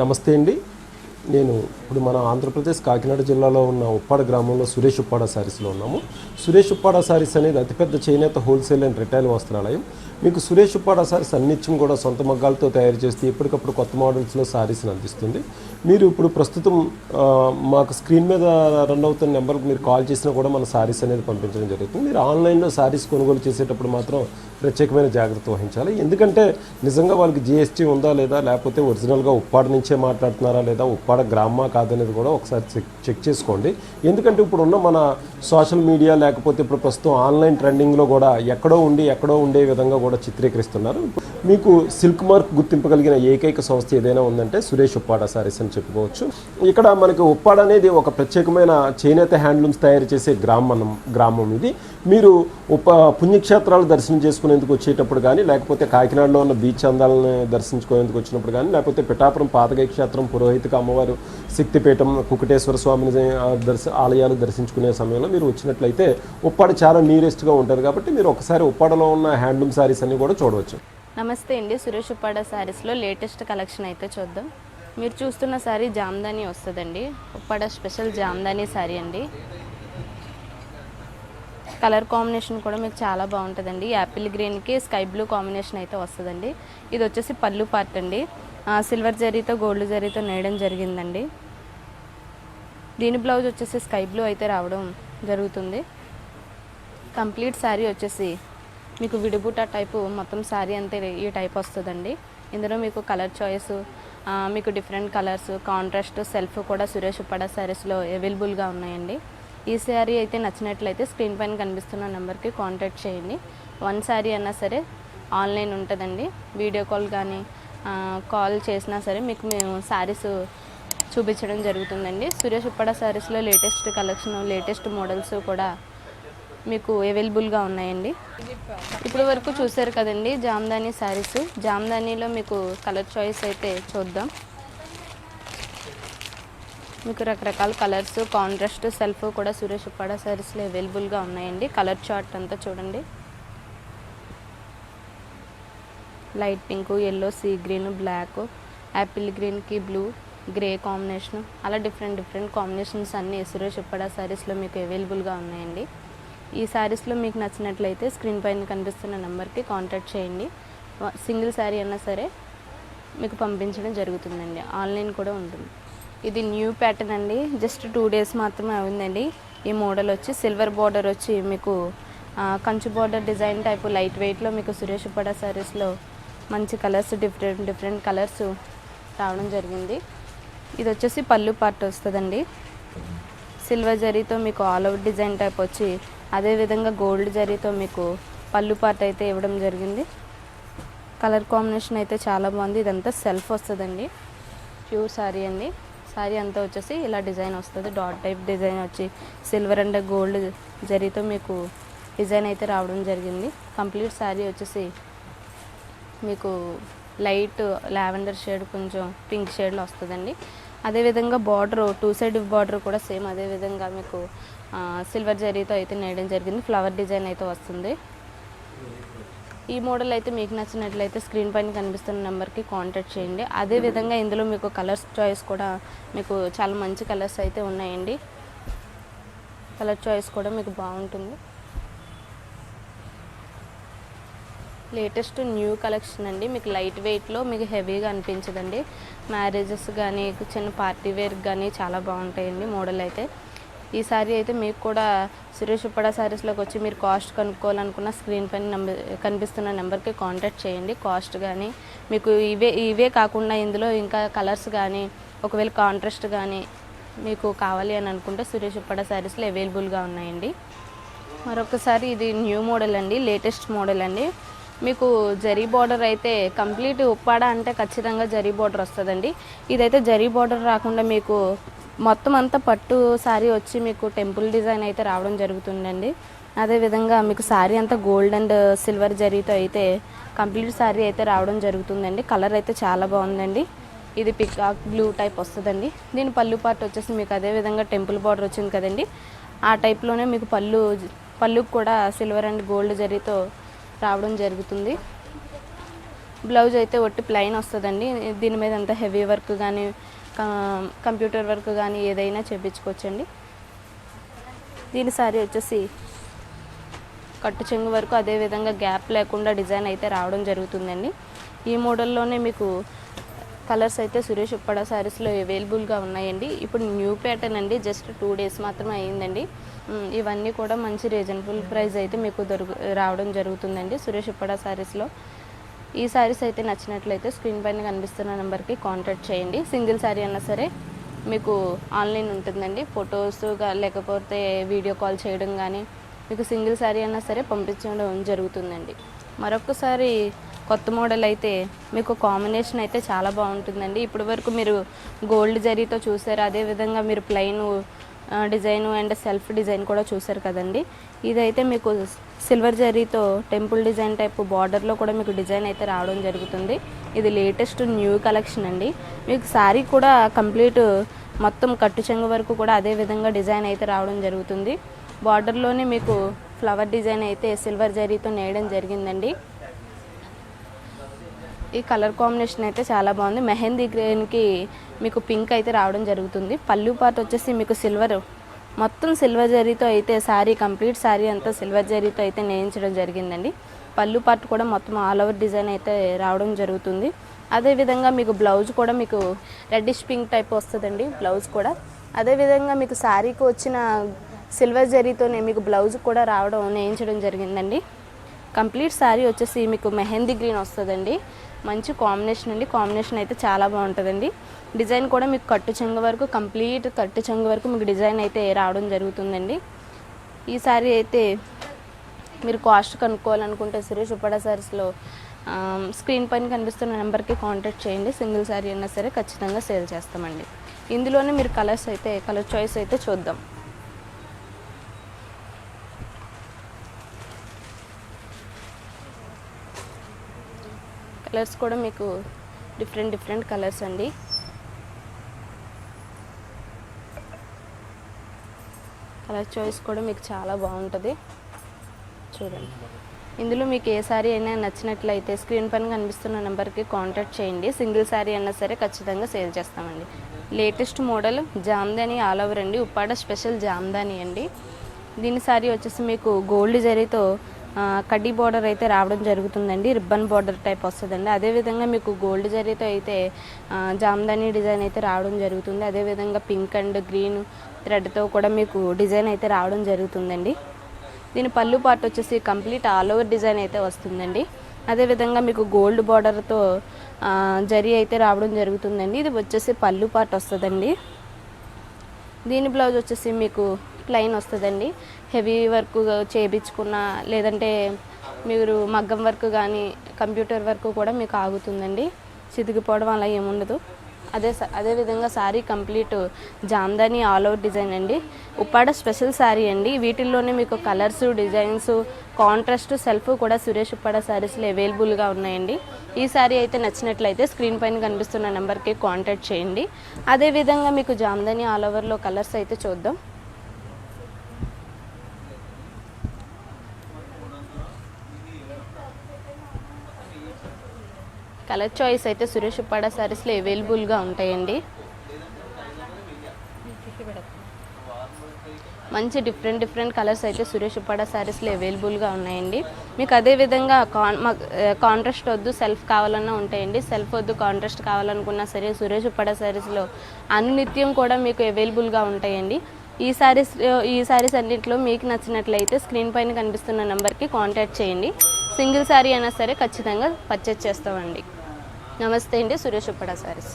నమస్తే అండి. నేను ఇప్పుడు మన ఆంధ్రప్రదేశ్ కాకినాడ జిల్లాలో ఉన్న ఉప్పాడ గ్రామంలో సురేష్ ఉప్పాడ శారీస్లో ఉన్నాము. సురేష్ ఉప్పాడ శారీస్ అనేది అతిపెద్ద చేనేత హోల్సేల్ అండ్ రిటైల్ వస్త్రాలయం. మీకు సురేష్ ఉప్పాడ శారీస్ అన్నిత్యం కూడా సొంత మగ్గాలతో తయారు చేస్తే ఎప్పటికప్పుడు కొత్త మోడల్స్లో శారీస్ని అందిస్తుంది. మీరు ఇప్పుడు ప్రస్తుతం మాకు స్క్రీన్ మీద రన్ అవుతున్న నెంబర్కి మీరు కాల్ చేసినా కూడా మన శారీస్ అనేది పంపించడం జరుగుతుంది. మీరు ఆన్లైన్లో శారీస్ కొనుగోలు చేసేటప్పుడు మాత్రం ప్రత్యేకమైన జాగ్రత్త వహించాలి. ఎందుకంటే నిజంగా వాళ్ళకి జిఎస్టీ ఉందా లేదా లేకపోతే ఒరిజినల్గా ఉప్పాడ నుంచే మాట్లాడుతున్నారా లేదా ఉప్పాడ గ్రామా కాదనేది కూడా ఒకసారి చెక్ చెక్ చేసుకోండి. ఎందుకంటే ఇప్పుడు ఉన్న మన సోషల్ మీడియా లేకపోతే ఇప్పుడు ప్రస్తుతం ఆన్లైన్ ట్రెండింగ్లో కూడా ఎక్కడో ఉండి ఎక్కడో ఉండే విధంగా కూడా చిత్రీకరిస్తున్నారు. మీకు సిల్క్ మార్క్ గుర్తింపగలిగిన ఏకైక సంస్థ ఏదైనా ఉందంటే సురేష్ ఉప్పాడ సారీస్ అని చెప్పుకోవచ్చు. ఇక్కడ మనకి ఉప్పాడ అనేది ఒక ప్రత్యేకమైన చేనేత హ్యాండ్లూమ్స్ తయారు చేసే గ్రామం గ్రామం ఇది. మీరు ఉప పుణ్యక్షేత్రాలు దర్శనం చేసుకునేందుకు వచ్చేటప్పుడు కానీ లేకపోతే కాకినాడలో ఉన్న బీచ్ అందాలను దర్శించుకునేందుకు వచ్చినప్పుడు కానీ లేకపోతే పిఠాపురం పాతగై క్షేత్రం పురోహితిక అమ్మవారు శక్తిపీఠం కుకటేశ్వర స్వామిని దర్శ ఆలయాలు దర్శించుకునే సమయంలో మీరు వచ్చినట్లయితే ఉప్పాడ చాలా నీరెస్ట్గా ఉంటుంది కాబట్టి మీరు ఒకసారి ఉప్పాడలో ఉన్న హ్యాండ్లూమ్ సారీస్ అన్ని కూడా చూడవచ్చు. నమస్తే అండి. సురేష్ ఉప్పాడ శారీస్లో లేటెస్ట్ కలెక్షన్ అయితే చూద్దాం. మీరు చూస్తున్న శారీ జామ్దాని వస్తుందండి. ఉప్పాడ స్పెషల్ జామ్దాని శారీ అండి. కలర్ కాంబినేషన్ కూడా మీకు చాలా బాగుంటుందండి. యాపిల్ గ్రీన్కి స్కై బ్లూ కాంబినేషన్ అయితే వస్తుందండి. ఇది వచ్చేసి పళ్ళు పార్ట్ అండి. సిల్వర్ జరీతో గోల్డ్ జరీతో నేయడం జరిగిందండి. దీని బ్లౌజ్ వచ్చేసి స్కై బ్లూ అయితే రావడం జరుగుతుంది. కంప్లీట్ శారీ వచ్చేసి మీకు విడిబూట టైపు మొత్తం శారీ అంతే ఈ టైప్ వస్తుందండి. ఇందులో మీకు కలర్ చాయిస్ మీకు డిఫరెంట్ కలర్స్ కాంట్రాస్ట్ సెల్ఫ్ కూడా సురేష్ ఉప్పాడ శారీస్లో అవైలబుల్గా ఉన్నాయండి. ఈ శారీ అయితే నచ్చినట్లయితే స్క్రీన్ పైన కనిపిస్తున్న నెంబర్కి కాంటాక్ట్ చేయండి. వన్ శారీ అన్నా సరే ఆన్లైన్ ఉంటుందండి. వీడియో కాల్ కానీ కాల్ చేసినా సరే మీకు మేము శారీస్ చూపించడం జరుగుతుందండి. సురేష్ ఉప్పడ శారీస్లో లేటెస్ట్ కలెక్షన్ లేటెస్ట్ మోడల్స్ కూడా మీకు అవైలబుల్గా ఉన్నాయండి. ఇప్పుడు వరకు చూసారు కదండి జామ్దాని శారీస్. జామ్దానీలో మీకు కలర్ చాయిస్ అయితే చూద్దాం. మీకు రకరకాల కలర్స్ కాంట్రాస్ట్ సెల్ఫ్ కూడా సురేష్ ఉప్పాడ శారీస్లో అవైలబుల్గా ఉన్నాయండి. కలర్ చార్ట్ అంతా చూడండి. Light pink yellow sea green black apple గ్రీన్కి బ్లూ గ్రే కాంబినేషన్ అలా డిఫరెంట్ డిఫరెంట్ కాంబినేషన్స్ అన్నీ సురేష్ ఉప్పాడ శారీస్లో మీకు అవైలబుల్గా ఉన్నాయండి. ఈ శారీస్లో మీకు నచ్చినట్లయితే స్క్రీన్ పైన కనిపిస్తున్న నెంబర్కి కాంటాక్ట్ చేయండి. సింగిల్ శారీ అన్నా సరే మీకు పంపించడం జరుగుతుందండి. ఆన్లైన్ కూడా ఉంటుంది. ఇది న్యూ ప్యాటర్న్ అండి. జస్ట్ టూ డేస్ మాత్రమే అయిందండి. ఈ మోడల్ వచ్చి సిల్వర్ బార్డర్ వచ్చి మీకు కంచు బార్డర్ డిజైన్ టైపు లైట్ వెయిట్లో మీకు సురేష్ పడ శారీస్లో మంచి కలర్స్ డిఫరెంట్ డిఫరెంట్ కలర్స్ రావడం జరిగింది. ఇది వచ్చేసి పళ్ళు పార్ట్ వస్తుందండి. సిల్వర్ జరీతో మీకు ఆల్ ఓవర్ డిజైన్ టైప్ వచ్చి అదేవిధంగా గోల్డ్ జరీతో మీకు పళ్ళు పార్ట్ అయితే ఇవ్వడం జరిగింది. కలర్ కాంబినేషన్ అయితే చాలా బాగుంది. ఇదంతా సెల్ఫ్ వస్తుందండి. ప్యూర్ శారీ అండి. శారీ అంతా వచ్చేసి ఇలా డిజైన్ వస్తుంది. డాట్ టైప్ డిజైన్ వచ్చి సిల్వర్ అండ్ గోల్డ్ జరీతో మీకు డిజైన్ అయితే రావడం జరిగింది. కంప్లీట్ శారీ వచ్చేసి మీకు లైట్ లావెండర్ షేడ్ కొంచెం పింక్ షేడ్లో వస్తుందండి. అదేవిధంగా బార్డర్ టూ సైడ్ బార్డర్ కూడా సేమ్ అదేవిధంగా మీకు సిల్వర్ జరీతో అయితే నేయడం జరిగింది. ఫ్లవర్ డిజైన్ అయితే వస్తుంది. ఈ మోడల్ అయితే మీకు నచ్చినట్లయితే స్క్రీన్ పైన కనిపిస్తున్న నెంబర్కి కాంటాక్ట్ చేయండి. అదేవిధంగా ఇందులో మీకు కలర్స్ చాయిస్ కూడా మీకు చాలా మంచి కలర్స్ అయితే ఉన్నాయండి. కలర్ చాయిస్ కూడా మీకు బాగుంటుంది. లేటెస్ట్ న్యూ కలెక్షన్ అండి. మీకు లైట్ వెయిట్లో మీకు హెవీగా అనిపించదండి. మ్యారేజెస్ కానీ చిన్న పార్టీ వేర్ కానీ చాలా బాగుంటాయండి మోడల్ అయితే. ఈ సారీ అయితే మీకు కూడా సురేష్ ఉప్పడా శారీస్లోకి వచ్చి మీరు కాస్ట్ కనుక్కోవాలనుకున్న స్క్రీన్ పైన నెంబర్ కనిపిస్తున్న నెంబర్కి కాంటాక్ట్ చేయండి. కాస్ట్ కానీ మీకు ఇవే ఇవే కాకుండా ఇందులో ఇంకా కలర్స్ కానీ ఒకవేళ కాంట్రాస్ట్ కానీ మీకు కావాలి అని అనుకుంటే సురేష్ ఉప్పడ శారీస్లో అవైలబుల్గా ఉన్నాయండి. మరొకసారి ఇది న్యూ మోడల్ అండి లేటెస్ట్ మోడల్ అండి. మీకు జరీ బార్డర్ అయితే కంప్లీట్ ఉప్పాడ అంటే ఖచ్చితంగా జరీ బార్డర్ వస్తుందండి. ఇదైతే జరీ బార్డర్ రాకుండా మీకు మొత్తం అంతా పట్టు శారీ వచ్చి మీకు టెంపుల్ డిజైన్ అయితే రావడం జరుగుతుందండి. అదేవిధంగా మీకు శారీ అంతా గోల్డ్ అండ్ సిల్వర్ జరీతో అయితే కంప్లీట్ శారీ అయితే రావడం జరుగుతుందండి. కలర్ అయితే చాలా బాగుందండి. ఇది పికాక్ బ్లూ టైప్ వస్తుందండి. దీని పళ్ళు పార్ట్ వచ్చేసి మీకు అదే విధంగా టెంపుల్ బార్డర్ వచ్చింది కదండి. ఆ టైప్లోనే మీకు పళ్ళు పళ్ళుకు కూడా సిల్వర్ అండ్ గోల్డ్ జరీతో రావడం జరుగుతుంది. బ్లౌజ్ అయితే ఒట్టి ప్లెయిన్ వస్తుందండి. దీని మీద అంత హెవీ వర్క్ కానీ కంప్యూటర్ వర్క్ కానీ ఏదైనా చేపించుకోవచ్చండి. దీని సారీ వచ్చేసి కట్టు చెంగు వరకు అదే విధంగా గ్యాప్ లేకుండా డిజైన్ అయితే రావడం జరుగుతుందండి. ఈ మోడల్లోనే మీకు కలర్స్ అయితే సురేష్ ఉప్పడ శారీస్లో అవైలబుల్గా ఉన్నాయండి. ఇప్పుడు న్యూ ప్యాటర్న్ అండి జస్ట్ టూ డేస్ మాత్రమే అయ్యిందండి ఇవన్నీ కూడా మంచి రీజనబుల్ ప్రైస్ అయితే మీకు దొరుకు రావడం జరుగుతుందండి సురేష్ ఉప్పడ శారీస్లో ఈ శారీస్ అయితే నచ్చినట్లయితే స్క్రీన్ పైన కనిపిస్తున్న నెంబర్కి కాంటాక్ట్ చేయండి. సింగిల్ శారీ అన్నా సరే మీకు ఆన్లైన్ ఉంటుందండి. ఫొటోస్ లేకపోతే వీడియో కాల్ చేయడం కానీ మీకు సింగిల్ శారీ అన్నా సరే పంపించడం జరుగుతుందండి. మరొకసారి కొత్త మోడల్ అయితే మీకు కాంబినేషన్ అయితే చాలా బాగుంటుందండి. ఇప్పటి వరకు మీరు గోల్డ్ జరీతో చూసారు. అదేవిధంగా మీరు plain design and self design కూడా చూసారు కదండి. ఇదైతే మీకు సిల్వర్ జరీతో టెంపుల్ డిజైన్ టైప్ బార్డర్లో కూడా మీకు డిజైన్ అయితే రావడం జరుగుతుంది. ఇది లేటెస్ట్ న్యూ కలెక్షన్ అండి. మీకు శారీ కూడా కంప్లీట్ మొత్తం కట్టు చెంగు వరకు కూడా అదే విధంగా డిజైన్ అయితే రావడం జరుగుతుంది. బార్డర్లోనే మీకు ఫ్లవర్ డిజైన్ అయితే సిల్వర్ జరీతో నేయడం జరిగిందండి. ఈ కలర్ కాంబినేషన్ అయితే చాలా బాగుంది. మెహందీ గ్రీన్కి మీకు పింక్ అయితే రావడం జరుగుతుంది. పళ్ళు పార్ట్ వచ్చేసి మీకు సిల్వర్. మొత్తం సిల్వర్ జరీతో అయితే శారీ కంప్లీట్ శారీ అంతా సిల్వర్ జరీతో అయితే నేయించడం జరిగిందండి. పళ్ళు పార్ట్ కూడా మొత్తం ఆల్ ఓవర్ డిజైన్ అయితే రావడం జరుగుతుంది. అదేవిధంగా మీకు బ్లౌజ్ కూడా మీకు రెడ్డిష్ పింక్ టైప్ వస్తుందండి బ్లౌజ్ కూడా. అదేవిధంగా మీకు శారీకి వచ్చిన సిల్వర్ జరీతోనే మీకు బ్లౌజ్ కూడా రావడం నేయించడం జరిగిందండి. కంప్లీట్ శారీ వచ్చేసి మీకు మెహందీ గ్రీన్ వస్తుందండి. మంచి కాంబినేషన్ అండి. కాంబినేషన్ అయితే చాలా బాగుంటుందండి. డిజైన్ కూడా మీకు కట్టు చెంగు వరకు కంప్లీట్ కట్టు చెంగు వరకు మీకు డిజైన్ అయితే రావడం జరుగుతుందండి. ఈ సారీ అయితే మీరు కాస్ట్ కనుక్కోవాలనుకుంటే సురేష్ ఉప్పడా సారీస్లో స్క్రీన్ పైన కనిపిస్తున్న నెంబర్కి కాంటాక్ట్ చేయండి. సింగిల్ శారీ అయినా సరే ఖచ్చితంగా సేల్ చేస్తామండి. ఇందులోనే మీరు కలర్స్ అయితే కలర్ చాయిస్ అయితే చూద్దాం. కలర్స్ కూడా మీకు డిఫరెంట్ డిఫరెంట్ కలర్స్ అండి. కలర్ చాయిస్ కూడా మీకు చాలా బాగుంటుంది. చూడండి. ఇందులో మీకు ఏ సారీ అయినా నచ్చినట్లయితే స్క్రీన్ పైన కనిపిస్తున్న నెంబర్కి కాంటాక్ట్ చేయండి. సింగిల్ శారీ అయినా సరే ఖచ్చితంగా సేల్ చేస్తామండి. Latest model Jamdani all over అండి. ఉప్పాడ స్పెషల్ జామ్దాని అండి. దీని సారీ వచ్చేసి మీకు గోల్డ్ జరీతో కడ్డీ బార్డర్ అయితే రావడం జరుగుతుందండి. రిబ్బన్ బార్డర్ టైప్ వస్తుందండి. అదేవిధంగా మీకు గోల్డ్ జరీతో అయితే ఆ, జామ్దాని డిజైన్ అయితే రావడం జరుగుతుంది. అదేవిధంగా పింక్ అండ్ గ్రీన్ థ్రెడ్తో కూడా మీకు డిజైన్ అయితే రావడం జరుగుతుందండి. దీని పళ్ళు పార్ట్ వచ్చేసి కంప్లీట్ ఆల్ ఓవర్ డిజైన్ అయితే వస్తుందండి. అదేవిధంగా మీకు గోల్డ్ బార్డర్తో జరీ అయితే రావడం జరుగుతుందండి. ఇది వచ్చేసి పళ్ళు పార్ట్ వస్తుందండి. దీని బ్లౌజ్ వచ్చేసి మీకు లైన్ వస్తుందండి. హెవీ వర్క్ చేయించుకున్న లేదంటే మీరు మగ్గం వర్క్ కానీ కంప్యూటర్ వర్క్ కూడా మీకు ఆగుతుందండి. చితికిపోవడం అలా ఏముండదు. అదే స- అదే విధంగా sari complete Jamdani all over design అండి. ఉప్పాడ స్పెషల్ శారీ అండి. వీటిల్లోనే మీకు కలర్స్ డిజైన్స్ కాంట్రాస్ట్ సెల్ఫ్ కూడా సురేష్ ఉప్పాడ శారీస్లో అవైలబుల్గా ఉన్నాయండి. ఈ శారీ అయితే నచ్చినట్లయితే స్క్రీన్ పైన కనిపిస్తున్న నెంబర్కి కాంటాక్ట్ చేయండి. అదేవిధంగా మీకు జామ్దాని ఆల్ ఓవర్లో కలర్స్ అయితే చూద్దాం. కలర్ చాయిస్ అయితే సురేష్ ఉప్పాడ శారీస్లో అవైలబుల్గా ఉంటాయండి. మంచి డిఫరెంట్ డిఫరెంట్ కలర్స్ అయితే సురేష్ ఉప్పాడ శారీస్లో అవైలబుల్గా ఉన్నాయండి. మీకు అదే విధంగా కాన్ కాంట్రాస్ట్ వద్దు సెల్ఫ్ కావాలన్నా ఉంటాయండి. సెల్ఫ్ వద్దు కాంట్రాస్ట్ కావాలనుకున్నా సరే సురేష్ ఉప్పాడ శారీస్లో అనునిత్యం కూడా మీకు అవైలబుల్గా ఉంటాయండి. ఈ శారీస్ ఈ శారీస్ అన్నింటిలో మీకు నచ్చినట్లయితే స్క్రీన్ పైన కనిపిస్తున్న నెంబర్కి కాంటాక్ట్ చేయండి. సింగిల్ శారీ అయినా సరే ఖచ్చితంగా పర్చేజ్ చేస్తామండి. నమస్తే అండి సురేష్ ఉప్పడ శారీస్